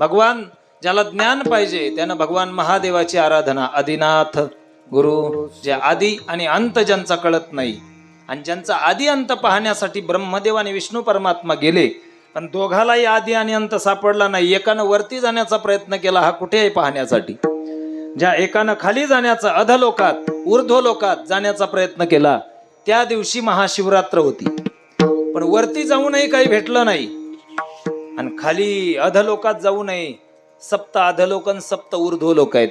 भगवान ज्याला ज्ञान पाहिजे त्यानं भगवान महादेवाची आराधना आदिनाथ गुरु जे आदी आणि अंत ज्यांचा कळत नाही आणि ज्यांचा आदी अंत पाहण्यासाठी ब्रह्मदेव आणि विष्णू परमात्मा गेले पण दोघालाही आदी आणि अंत सापडला नाही. एकानं वरती जाण्याचा प्रयत्न केला हा कुठे आहे पाहण्यासाठी. ज्या एकानं खाली जाण्याचा अधलोकात ऊर्ध्वलोकात जाण्याचा प्रयत्न केला त्या दिवशी महाशिवरात्र होती. पण वरती जाऊनही काही भेटलं नाही. आणि खाली अधलोकात जाऊ नये. सप्त अधलोकन सप्त ऊर्ध्व लोक आहेत.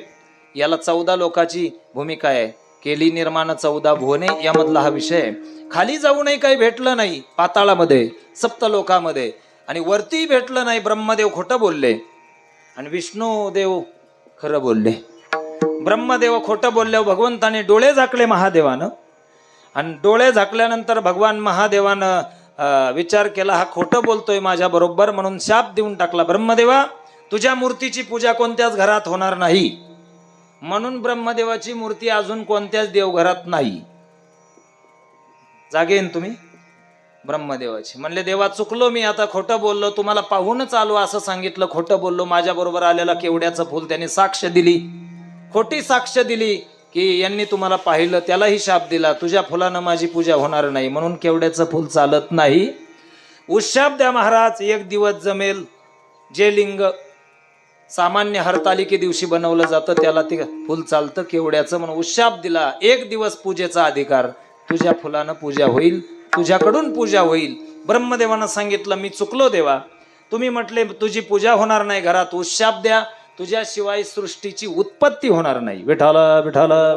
याला चौदा लोकाची भूमिका आहे. केली निर्माण चौदा भुवने यामधला हा विषय खाली खाली जाऊनही काही भेटलं नाही पाताळामध्ये सप्त लोकामध्ये. आणि वरती भेटलं नाही ब्रह्मदेव खोटं बोलले. आणि विष्णू देव खरं बोलले. ब्रह्मदेव खोटं बोलल्यावर भगवंताने डोळे झाकले महादेवानं. आणि डोळे झाकल्यानंतर भगवान महादेवानं विचार केला हा खोटं बोलतोय माझ्या बरोबर म्हणून शाप देऊन टाकला. ब्रह्मदेवा तुझ्या मूर्तीची पूजा कोणत्याच घरात होणार नाही. म्हणून ब्रह्मदेवाची मूर्ती अजून कोणत्याच देवघरात नाही. जागेन तुम्ही? ब्रह्मदेवाची. म्हणले देवा चुकलो मी आता खोटं बोललो. तुम्हाला पाहूनच आलो असं सांगितलं खोटं बोललो. माझ्या बरोबर आलेला केवड्याचं फुल त्याने साक्ष दिली. खोटी साक्ष दिली. की यांनी तुम्हाला पाहिलं त्यालाही शाप दिला तुझ्या फुलानं माझी पूजा होणार नाही म्हणून केवड्याचं फुल चालत नाही. उशाप द्या महाराज एक दिवस जमेल. जे लिंग सामान्य हरतालिके दिवशी बनवलं जातं त्याला ते फुल चालतं केवड्याचं म्हणून उशाप दिला. एक दिवस पूजेचा अधिकार. तुझ्या फुलानं पूजा होईल तुझ्याकडून पूजा होईल. ब्रह्मदेवानं सांगितलं मी चुकलो देवा. तुम्ही म्हटले तुझी पूजा होणार नाही घरात उशाप द्या. तुझ्याशिवाय सृष्टीची उत्पत्ती होणार नाही. विठाला विठाला